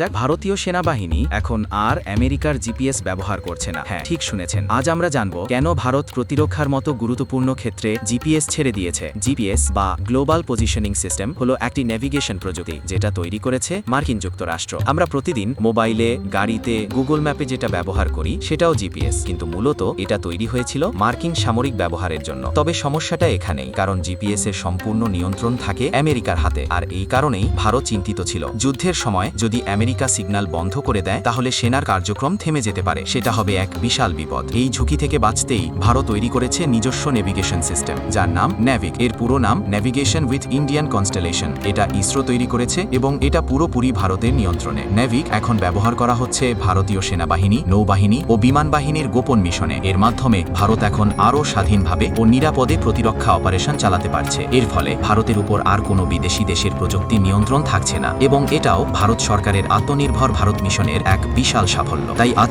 যাক ভারতীয় সেনাবাহিনী এখন আর আমেরিকার জিপিএস ব্যবহার করছে না। হ্যাঁ ঠিক শুনেছেন। আজ আমরা জানব কেন ভারত প্রতিরক্ষার মতো গুরুত্বপূর্ণ ক্ষেত্রে জিপিএস ছেড়ে দিয়েছে। জিপিএস বা গ্লোবাল পজিশনিং সিস্টেম হলো একটি নেভিগেশন প্রযুক্তি যেটা তৈরি করেছে মার্কিন যুক্তরাষ্ট্র। আমরা প্রতিদিন মোবাইলে, গাড়িতে, গুগল ম্যাপে যেটা ব্যবহার করি সেটাও জিপিএস। কিন্তু মূলত এটা তৈরি হয়েছিল মার্কিন সামরিক ব্যবহারের জন্য। তবে সমস্যাটা এখানেই, কারণ জিপিএস এর সম্পূর্ণ নিয়ন্ত্রণ থাকে আমেরিকার হাতে। আর এই কারণেই ভারত চিন্তিত ছিল। যুদ্ধের সময় যদি আমেরিকা সিগন্যাল বন্ধ করে দেয়, তাহলে সেনার কার্যক্রম থেমে যেতে পারে। সেটা হবে এক বিশাল বিপদ। এই ঝুঁকি থেকে বাঁচতেই ভারত তৈরি করেছে নিজস্ব নেভিগেশন সিস্টেম যার নাম ন্যাভিক এর পুরো নাম ন্যাভিগেশন উইথ ইন্ডিয়ান কনস্টেলেশন এটা ইসরো তৈরি করেছে এবং এটা পুরোপুরি ভারতের নিয়ন্ত্রণে। ন্যাভিক এখন ব্যবহার করা হচ্ছে ভারতীয় সেনাবাহিনী, নৌবাহিনী ও বিমান বাহিনীর গোপন মিশনে। এর মাধ্যমে ভারত এখন আরও স্বাধীনভাবে ও নিরাপদে প্রতিরক্ষা অপারেশন চালাতে পারছে। এর ফলে ভারতের উপর আর কোনো বিদেশি দেশের প্রযুক্তি নিয়ন্ত্রণ থাকছে না এবং এটাও ভারত সরকারের আত্মনির্ভর ভারত মিশনের এক বিশাল সাফল্য। তাই আজ